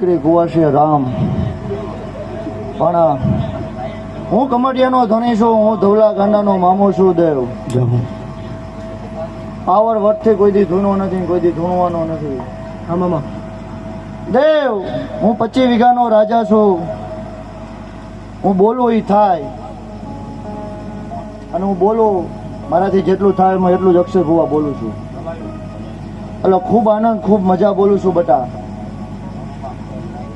દીકરી કુંવર રામ. પણ હું કમટિયાનો ધણી છું હું ધોલા ગાંડાનો મામો છું દેવ. આવર વર્ષથી કોઈ દી ધૂનો નથી કોઈ દી ધૂણવાનો નથી. હા મામા. દેવ હું પચીસ વીઘાનો રાજા છું. હું બોલું એ થાય. અને હું બોલું મારાથી જેટલું થાય હું એટલું જ અક્ષર ભુવા બોલું છું. એટલે ખૂબ આનંદ ખૂબ મજા બોલું છું બટા.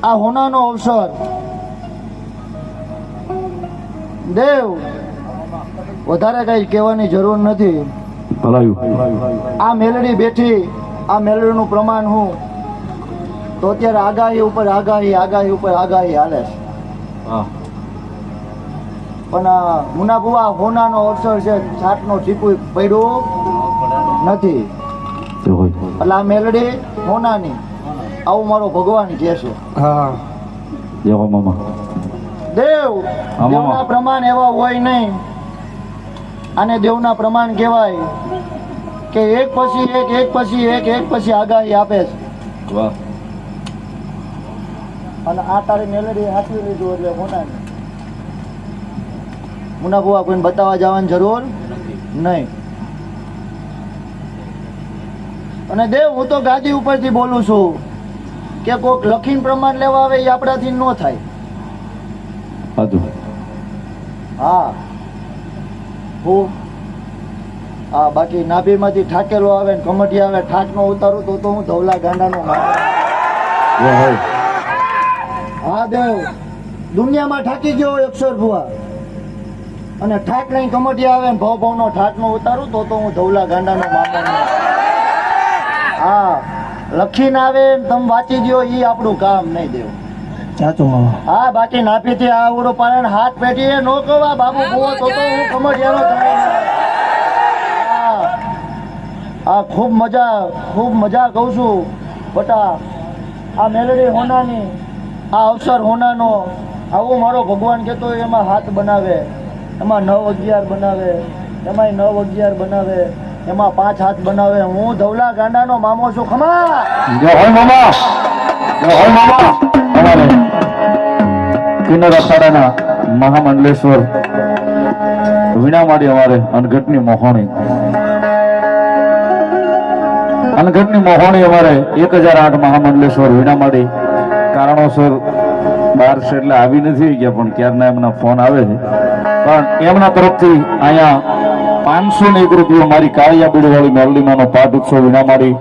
આ હોનાનો અવસર. દેવ વધારે કઈ કહેવાની જરૂર નથી. આ મેલડી બેઠી આ મેલડીનું પ્રમાણ હું તો અત્યારે આગાહી ઉપર આગાહી આગાહી ઉપર આગાહી હાલે છે. પણ આ હોનાનો અવસર છે છાટનો ચીપુ પડ્યું નથી. એટલે આ મેલડી હોનાની. આવું મારો ભગવાન કહે છે. હા. મામા. દેવ દેવના પ્રમાણ એવા હોય નહીં. અને દેવના પ્રમાણ કહેવાય કે એક પછી એક એક પછી એક એક પછી આગાહી આપે છે. વાહ. અને આ તારી મેલેડી હાથવી લીધું એટલે હોનાની મુનાબુઆ કોઈને બતાવવા જવાની જરૂર નહીં. અને દેવ હું તો ગાદી ઉપરથી બોલું છું. કે કોઈક લખીને પ્રમાણ લેવા આવે એ આપણાથી ન થાય. હા. હું હા બાકી નાભીમાંથી ઠાકેલો આવે ને કમટી આવે ઠાકનો ઉતારું તો તો હું ધવલા ગાંડાનો હા દેવ. દુનિયામાં ઠાકી ગયો અક્ષર ભુવા. અને ઠાક નહીં કમટી આવે ને ભાવ ભાવનો ઠાકનો ઉતારું તો તો હું ધવલા ગાંડાનો મામા. હા. લખીને આવે ને તમે વાંચી દ્યો એ આપણું કામ નહીં દેવું. ચાચો મામા. હા બાકી નાપીથી આ ઉડો પાડે હાથ પેટીએ નો કવા બાબુ ભૂવો તો તો હું. હા હા ખૂબ મજા ખૂબ મજા કહું છું. બટા આ મેલડી હોનાની આ અવસર હોનાનો આવું મારો ભગવાન કહેતો હોય એમાં હાથ બનાવે એમાં નવ અગિયાર બનાવે એમાંય નવ અગિયાર બનાવે. એમાં પાંચ હાથ બનાવે. હું ધવલા ગાંડાનો મામો છું. ખમા! કિન્નર અખાડાના મહામંડલેશ્વર વીણામાડી અમારે અનગઢની મોહણી. અનગઢની મોહણી અમારે એક હજાર આઠ મહામંડલેશ્વર વીણામાડી કારણોસર બહાર છે એટલે આવી નથી ગયા, પણ ક્યારના એમના ફોન આવે છે. પણ એમના તરફથી અહીંયા પાંચસો એક રૂપિયો મારી કાળિયા બીડવાળી મેરલીમાનો પાઠ ઉત્સવ મારી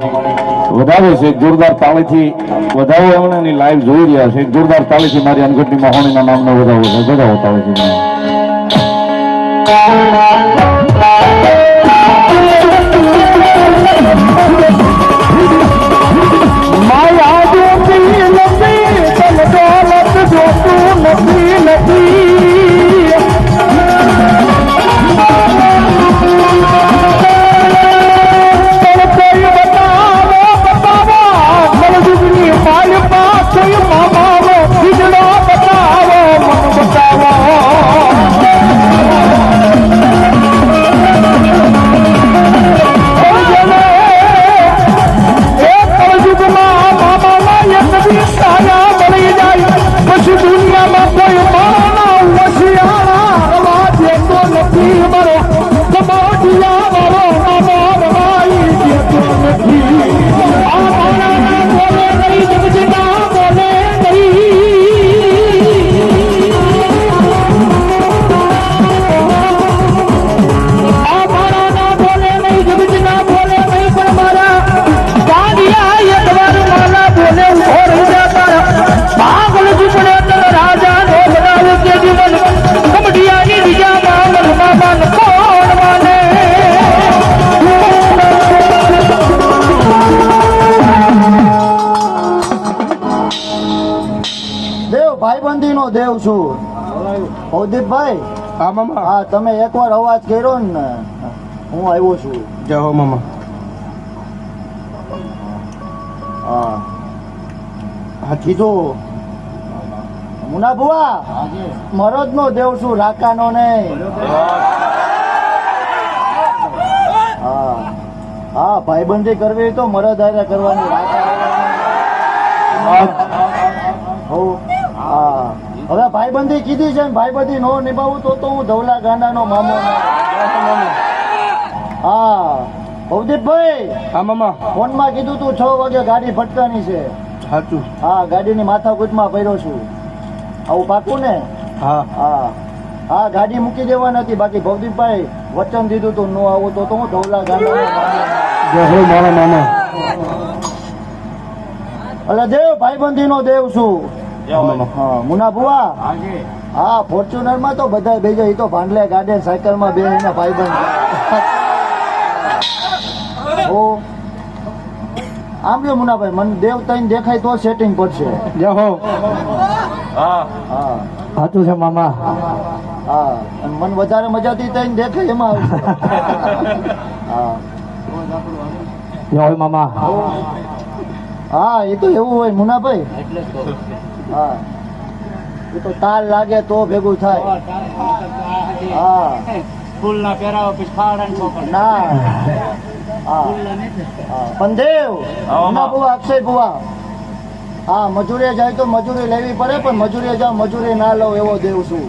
વધાવે છે. જોરદાર તાળીથી વધાવો એમણે લાઈવ જોઈ રહ્યા છે. જોરદાર તાળીથી મારી અનગઢની મહોણીના નામનો વધાવો છે વધાવો તાળીથી ભૌદીપભાઈ હા મામા. હા તમે એકવાર અવાજ કર્યો ને હું આવ્યો છું. જય હો મામા. હા. હા કીધું. મુના બુવા મરદ નો દેવ છું રાકાનો નહીં. હા. હા ભાઈબંધી કરવી તો મરદ હારે કરવાની રાકા હારે નહીં. ભાઈબંધી કીધી છે ભાઈબંધી નો નિભાવું તો તો હું ધવલા ગાંડાનો મામો. હા. ભવદીપભાઈ હા મામા. ફોનમાં કીધું તું છ વાગે ગાડી ફટકાની છે. સાચું. હા ગાડીની માથાકૂટમાં પહેરો છું. આવું પાકું ને? હા. હા. હા ગાડી મૂકી દેવાની હતી. બાકી ભવદીપભાઈ વચન દીધું તું નો આવું તો તો હું ધવલા ગાંડા જય હો મારા મામા. અલા દેવ ભાઈબંધી નો દેવ છું. હા હા મુના બુઆ હા ફોર્ચ્યુનરમાં તો બધા બેજો એ તો ભાંડલે ગાર્ડન સાયકલમાં બે એના ભાઈબંધ. ઓ. આમ જો મુનાભાઈ મને દેવ તઈને દેખાય તો સેટિંગ પડશે. જય હો. હા. સાચું છે મામા. હા. અને મને વધારે મજાથી તઈને દેખાય એમાં આવશે. હા. જય હો મામા. હા એ તો એવું હોય મુનાભાઈ. હા. એ તો તાલ લાગે તો ભેગું થાય. હા ફૂલ ના પહેરાવો પછી ખાડા ના. હા. હા. પણ દેવ મુના બુવા અક્ષય બુવા હા મજૂરીએ જાય તો મજૂરી લેવી પડે પણ મજૂરીએ જાવ મજૂરી ના લો એવો દેવ છું.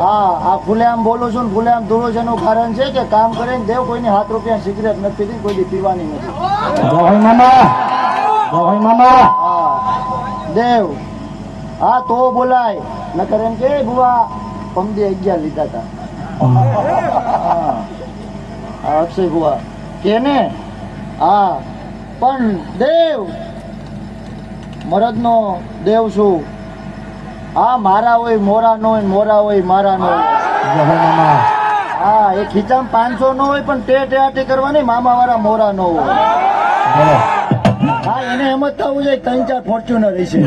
હા આ ખુલ્લેઆમ બોલું છું ને ખુલ્લેઆમ દોડું છું એનું કારણ છે કે કામ કરીને દેવ કોઈની હાથ રૂપિયા સિગરેટ નથી પીધી કોઈ દી પીવાની નથી. દેવ હા તો બોલાય. નકર એમ કે બુવા પમદી અગિયાર લીધા હતા અક્ષય બુવા કે ને હા પણ દેવ મરદનો દેવ છું. હા મારા હોય મોરા નો હોય મોરા હોય મારા નો હોય હો એ ખીચામ પાંચસો નો હોય પણ ટે ટેટી કરવાની મામા વાળા મોરા નો હોય. હા એને એમ જ થવું જોઈએ ત્રણ ચાર ફોર્ચ્યુનર છે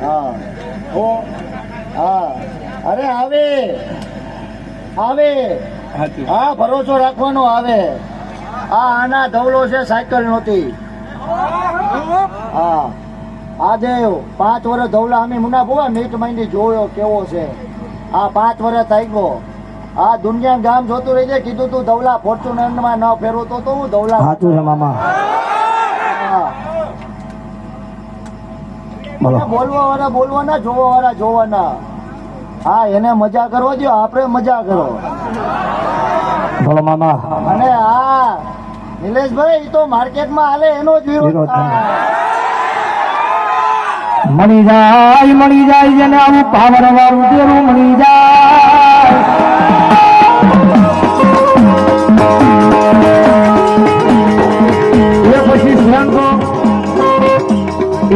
હા. ઓ હા. અરે આવે. આવે. હા ભરોસો રાખવાનો આવે. આ આના ધવલો છે સાયકલ નહોતી. હા. આ દેવ પાંચ વર્ષ ધવલા અમે મુના બોવા મીટ માંડી જોયો કેવો છે. આ પાંચ વર્ષ થઈ ગયો આ દુનિયા ગામ જોતું રહી છે કીધું તું ધવલા ફોર્ચ્યુનરમાં ન ફેરવતો તો તો હું ધવલા સાચું છે મામા હા. બોલો. બોલવા વાળા બોલવાના જોવા વાળા જોવાના. હા એને મજા કરવા દો આપણે મજા કરો. બોલો મામા. અને હા નિલેશભાઈ તો માર્કેટમાં હાલે એનો જ વિરોધ વિરોધ થાય. થાય. મળી જાય મળી જાય જેને આવું પાવર વાળું તેરું મળી જાય.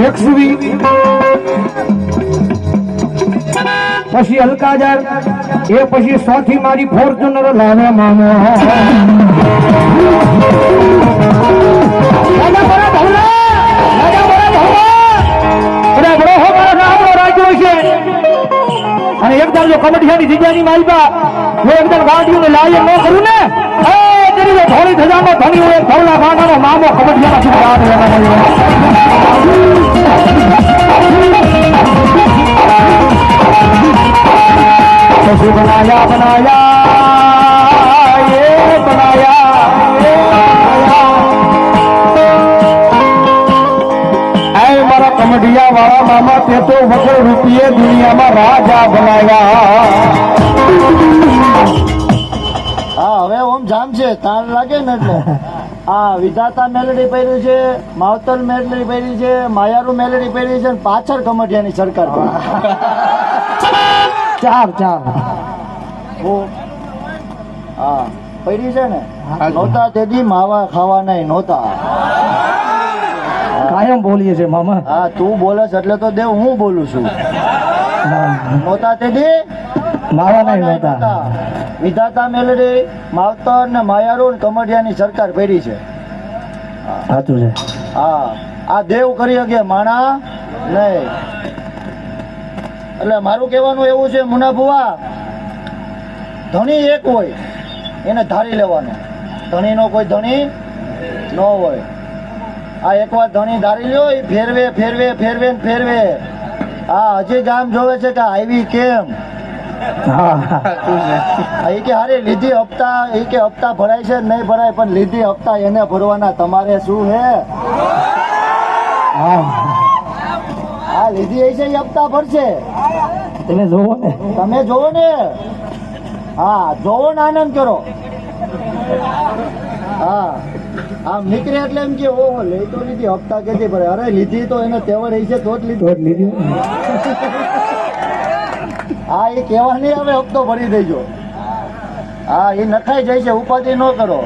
એક સુધી પછી હલકાજાર એ પછી સોથી મારી ફોર્ચ્યુનર લાવે મામો. હો અને એકદમ જો કમઠિયાની જગ્યાની માલિકા, જો એકદમ ગાંધીઓને લાવીએ, ન કરું ને? ધોળી ધજાનો ધણી હોય ધોળા ગાંડાનો મામો કમઠિયામાં શું बनाया बनाया ये बनाया ये बनाया ऐ એ कमडिया वाला मामा કમઢિયા વાળા મામા रुपये दुनिया में રાજા બનાવ્યા હા, હવે ઓમ જામ છે તાર લાગે ને એટલે. હા વિધાતા મેલેડી પહેરી છે, માવતર મેલેડી પહેરી છે, માયારું મેલેડી પહેરી છે પાછળ કમઢિયાની સરકાર પહેરી. ચાર ચાર. હા પડી છે ને? નહોતા તેથી માવા ખાવા નહીં નહોતા. કાયમ બોલીએ છે મામા. હા તું બોલે છે એટલે તો દેવ હું બોલું છું. નહોતા તેથી? માવા નહીં નહોતા. વિધાતા મેલડી માવતર ને માયારુ ને કમઠિયાની સરકાર પહેરી છે. સાચું છે. હા. આ દેવ કરી શકે માણા નહીં. એટલે મારું કહેવાનું એવું છે મુના ભુવા ધણી એક હોય એને ધારી લેવાનો. ધણીનો કોઈ ધણી ન હોય. આ એકવાર ધણી ધારી લ્યો એ ફેરવે ફેરવે ફેરવે ને ફેરવે. હા હજી ગામ જોવે છે કે આવી કેમ? એ કે હારે લીધી હપ્તા એ કે હપ્તા ભરાય છે નહીં ભરાય પણ લીધી હપ્તા એને ભરવાના. તમારે શું હે? હા. લીધી હશે એ હપ્તા ભરશે. તમે જોવો ને. તમે જોવો ને. હા જોવો ને આનંદ કરો. હા આમ નીકળે એટલે એમ કે ઓહો લઈ તો લીધી હપ્તા કેથી ભરે? અરે લીધી તો એને તેવડ હશે તો જ લીધી. લીધી. હા એ કહેવા નહીં હવે હપ્તો ભરી દેજો. હા એ નખાઈ જાય છે ઉપાધિ ન કરો.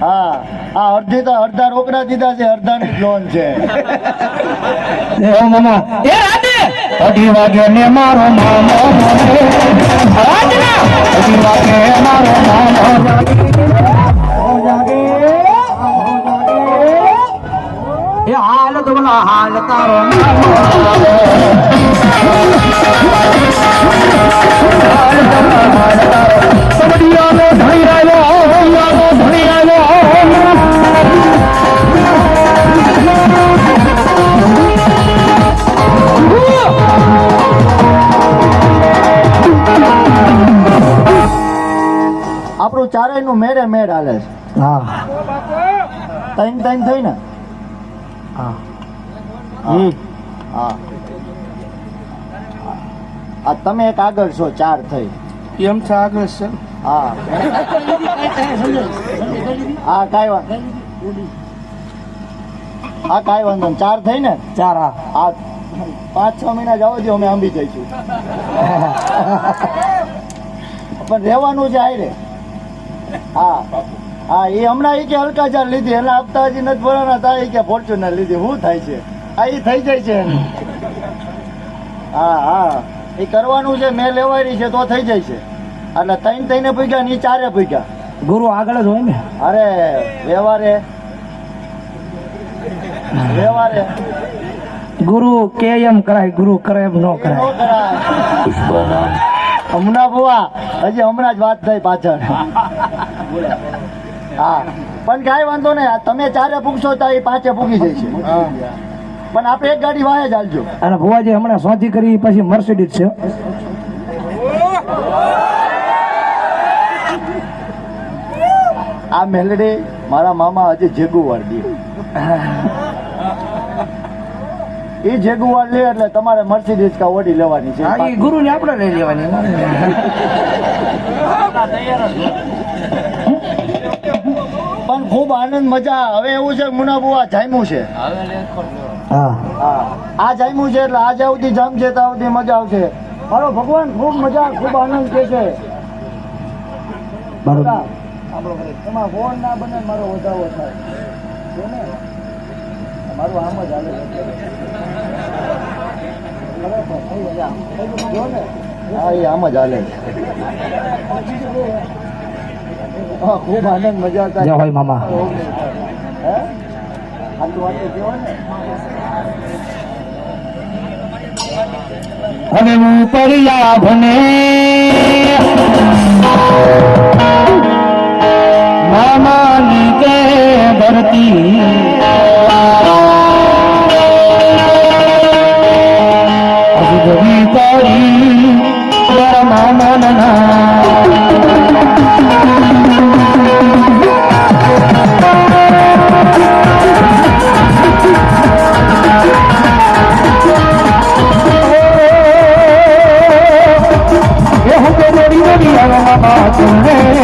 હા આ અડધી તો અડધા રોકડા દીધા છે અડધાની લોન છે. મામા. અઢી વાગે ને મારો મામો મને. અઢી વાગે મારો હાલ એ હાલ તો બોલા, હાલ તારો મામો કબડ્ડીયાનો ધણી આવ્યો આપણું ચારેયનું મેળે મેળ હાલે છે. હા. ત્રણ ત્રણ થઈ ને હા. હા. આ તમે એક આગળ છો ચાર થઈ. એમ છે આગળ છે. હા. હા કાંઈ વાંધો. હા કાંઈ વાંધો નહીં. ચાર થઈ ને? ચાર હા. આ પાંચ છ મહિના જવા દો અમે આંબી જઈશું. પણ રહેવાનું છે આયરે. હા. હા એ હમણાં એ કે હલકા ચાર લીધી એના હપ્તા હજી નથી ભરવાના થાય કે ફોર્ચ્યુનર લીધી. શું થાય છે? આ એ થઈ જાય છે એનું હા હા. એ કરવાનું છે મેં લેવાયેલી છે તો થઈ જાય છે. એટલે ત્રણ ત્રણે પૂગ્યા ને એ ચારે પૂગ્યા ગુરુ આગળ જ હોય ને? અરે વ્યવહારે. વ્યવહારે. ગુરુ કે એમ કરાય ગુરુ કરે એમ ન કરાય. હમણાં ભુવા હજી હમણાં જ વાત થઈ પાછળ. હા પણ કાંઈ વાંધો નહીં તમે ચારે પૂગશો તો એ પાંચે પૂગી જશે. પણ આપણે એક ગાડી વાહે ચાલજો અને ભુવાજી હમણાં શોધી કરી પછી મર્સિડીઝ છે. આ મેલડી મારા મામા હજી જેગુ દે એ જેગુવાર લે એટલે તમારે મર્સિડીઝ કા ઓડી લેવાની છે. હા એ ગુરુ ને આપણે લઈ લેવાની. પણ ખૂબ આનંદ મજા હવે એવું છે મુનાબુઆ જામ્યું છે. હા. હા. આ જામ્યું છે એટલે આજે આવતી જામ છે ત્યાં આવતી મજા આવશે. મારો ભગવાન ખૂબ મજા ખૂબ આનંદ કે છે. બરોબર. એમાં ફોન ના બને મારો વધારો થાય. મારું આમ જ હાલે છે. ખરેખર, થઈ ગયા. જો ને હા એ આમ જ હાલે. ખૂબ આનંદ મજા જય હોય મામા. હે? આટલું વાતે કહેવાય ને? હવે હું પરિયા ભને મામાની કે ધરતી मेरी मामा तुम्हें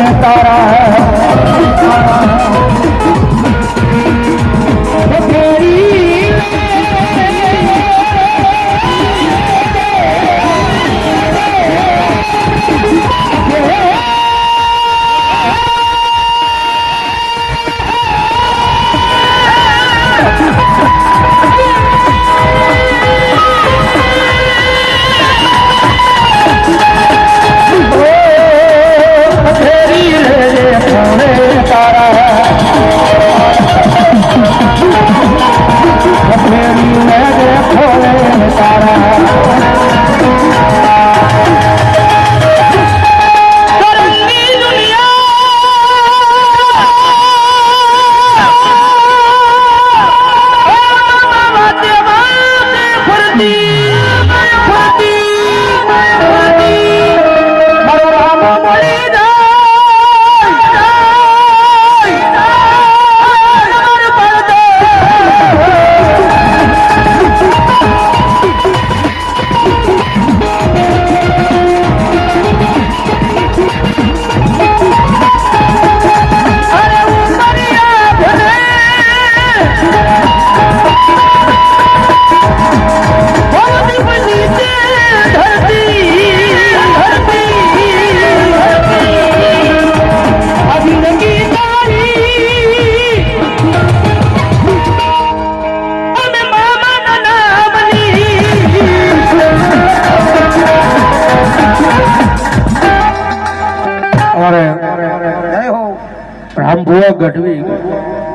કુવા ગઢવી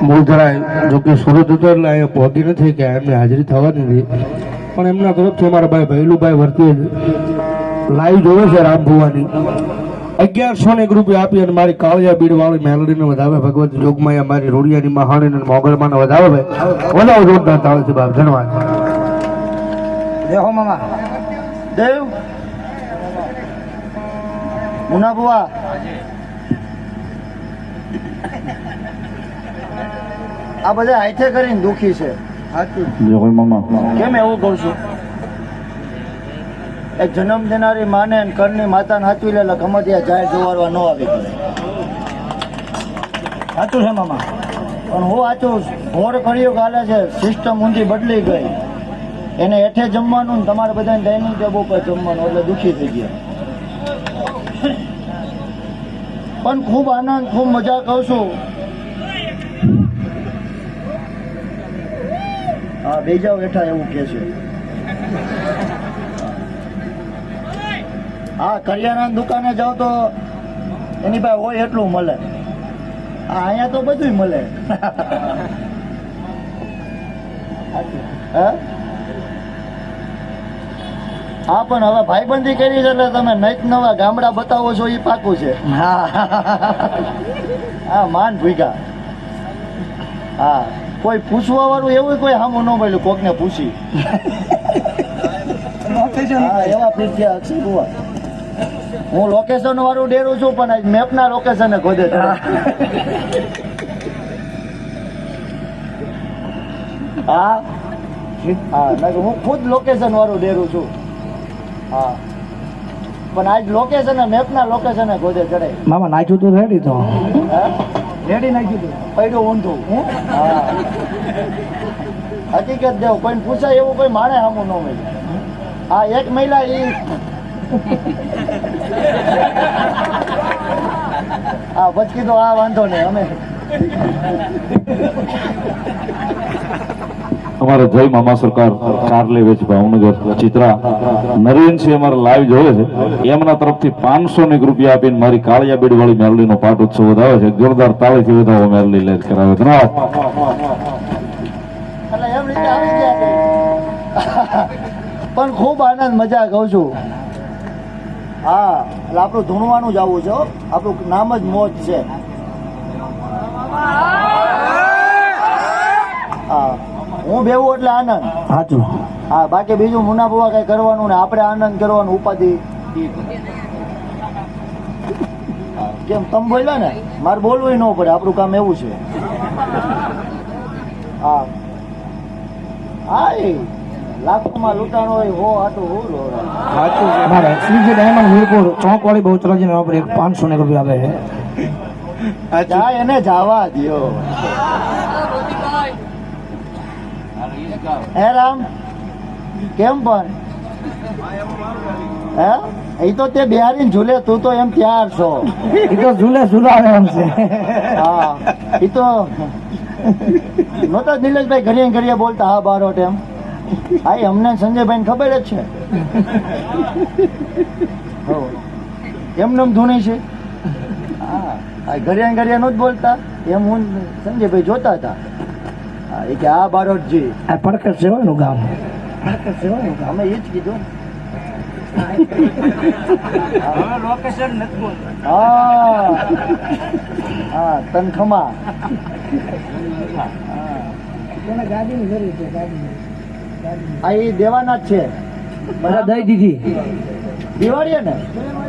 મૂળધરાય જોકે સુરત હતો એટલે અહીંયા પહોંચી નથી કે એમની હાજરી થવાની હતી પણ એમના તરફથી અમારા ભાઈ ભૈલુભાઈ વર્તીએ લાઈવ જોવે છે રામ ભુવાની. અગિયારસો ને એક રૂપિયા આપી અને મારી કાળિયા બીડ વાળી મેલડીને વધાવે. ભગવત જોગમાં મારી રોડિયાની મહાણી અને મોગલમાં વધાવે વધાવો જોરદાર છે બાપ, ધન્યવાદ. દેહો મામા. દેવ. મુના બુઆ આ બધા હાથે કરીને દુખી છે. કેમ એવું કહું છું? એ જન્મ દેનારી માને અને કરની માતાને હાચવી લે એટલે ગમે ત્યાં જાય જોવારવા ન આવી પડે સાચું છે મામા. પણ હું સાચું ભોર કર્યું ગાલે છે સિસ્ટમ ઊંધી બદલી ગઈ. એને હેઠે જમવાનું તમારે બધાને ડાઇનિંગ ટેબલ ઉપર જમવાનું એટલે દુઃખી થઈ ગયા. પણ ખૂબ આનંદ, ખૂબ મજા કરું છું. હા બે બેઠા એવું કે છે. હા કરિયાણા દુકાને જાઓ તો એની પાસે હોય એટલું મળે. હા, અહીંયા તો બધું મળે. હે? હા પણ હવે ભાઈબંધી કરી છે એટલે તમે નૈત નવા ગામડા બતાવો છો એ પાકું છે. હા. માન ભૂગા હા કોઈ પૂછવા વાળું એવું કોઈ હામું ન મળ્યું કોકને પૂછી. હા એવા પીઠ્યા અક્ષય કુવા હું લોકેશન વાળું ડેરું છું પણ મેપના લોકેશને ખોદે. હા? હા હું ખુદ લોકેશન વાળું ડેરું છું. હા. પણ આજ લોકેશન મેપના લોકેશન ગોદે ચડે. મામા નાખ્યું તું રેડી તો. રેડી નાખ્યું તું. પડ્યું ઊંધું. હા? હકીકત દેવ કોઈ પૂછાય એવું કોઈ માણે સામું ન મળે આ એક મહિલા એ હા પછી તો આ વાંધો નહીં અમે. અમારે જય મામા સરકાર કારલે વેચ ભાવનગર ચિત્રા નરેનસિંહ અમારે લાઈવ જોવે છે. એમના તરફથી પાંચસો ને રૂપિયા આપીને મારી કાળિયા બેડ વાળી મેરલી નો પાઠ ઉત્સવ વધાવે છે. જોરદાર તાળીથી વધાવો મેરલી લેજ કરાવે. પણ ખૂબ આનંદ, મજા કહું છું. હા, એટલે આપણું ધૂણવાનું જ આવું છે. આપણું નામ જ મોજ છે. હા. હું બેવું એટલે આનંદ. સાચું. હા બાકી બીજું મુનાફવા કઈ કરવાનું ને આપણે આનંદ કરવાનું ઉપાધિ. કેમ તમ બોલ્યા ને? મારે બોલવું ન પડે. આપણું કામ એવું છે. હા. હા એ લાખોમાં લૂંટાણ હોય હો આટું હું લો. મારે શ્રીજી ડાયમંડ વીરપુર ચોક વાળી બહુચરાજી ઉપર એક પાંચસો ને રૂપિયા આવે છે. એને જાવા દ્યો. હે રામ? કેમ પણ? હે? એ તો તે બિહારી ઝૂલે તું તો એમ ત્યાર છો. એ તો ઝૂલે ઝૂલાવે એમ છે. હા એ તો નહોતા નિલેશભાઈ ઘડીએ ઘડીએ બોલતા હા બારો એમ. હા અમને સંજયભાઈ ખબર જ છે. એમને એમ ધૂણી છે? હા ઘડિયા ઘડિયા નું જ બોલતા. એમ હું સંજયભાઈ જોતા હતા. એ કે આ બારોટજી. આ પડકર સેવાનું ગામ. પડકર સેવાનું ગામ. અમે એ જ કીધું. લોકેશન નથી હા. હા તન ખમા એને ગાડીની જરૂર છે ગાડીની. આ એ દેવાના જ છે. બધા દઈ દીધી. દિવાળીએ ને?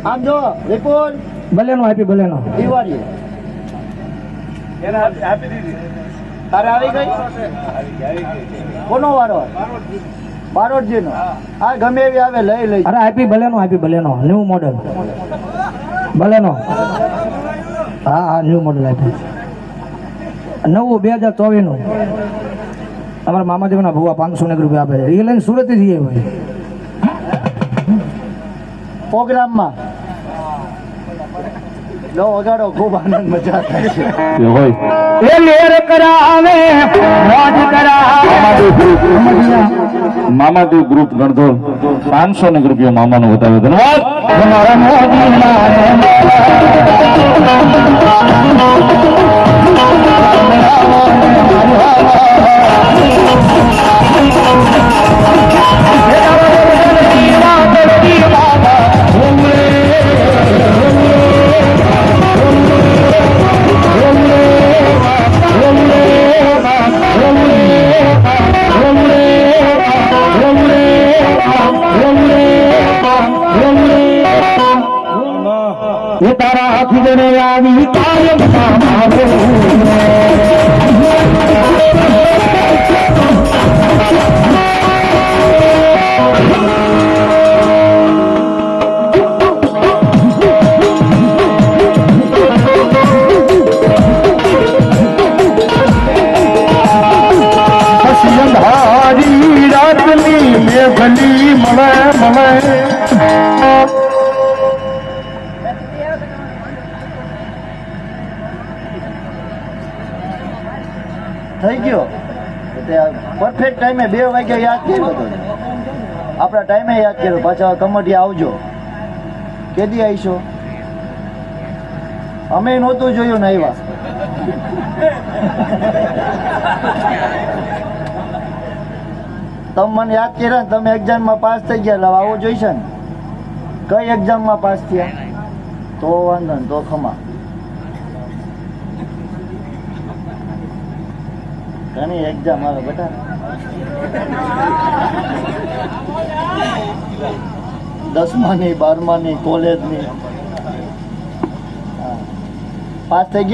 આમ જો વિપુલ. ભલેનો આપી ભલેનો દિવાળીએ. તારે આવી ગઈ? કોનો વારો? બારોટજી નો હા ગમે એવી આવે લઈ લઈ. અરે આપી ભલેનો આપી ભલેનો. New model. ભલેનો. હા હા ન્યૂ મોડલ આપી નવું બે હજાર ચોવીસનું. અમારા મામાદેવના ભુવા પાંચસો ને રૂપિયા આપે છે. એ લઈને સુરત જઈએ હોય. પ્રોગ્રામમાં. જો વગાડો ખૂબ આનંદ મજા થાય છે. હોય. એ લેર કરાવે મોજ કરાવે. મામાદેવ ગ્રુપ ગણધોલ પાંચસો ને રૂપિયા મામાનો બતાવ્યો ધન્યવાદ મારા મોદી મારે એ તારા હાથીને આવી કાયમ રાતની મેઘલી મળે મળે. પરફેક્ટ ટાઈમે બે વાગે યાદ કર્યો હતો આપણા ટાઈમે યાદ કર્યો. પાછા કમટી આવજો. કેદી આવીશો અમે નહોતું જોયું ને આવ્યા તમે મને યાદ કર્યા ને તમે એક્ઝામમાં પાસ થઈ ગયા એટલે હવે જોઈશે ને? કઈ એક્ઝામમાં પાસ થયા? તો વાંધો ને તો ખમા. ઘણી એક્ઝામ આવે બેટા. દસમાની બારમાની કોલેજની. પાસ થઈ ગયા?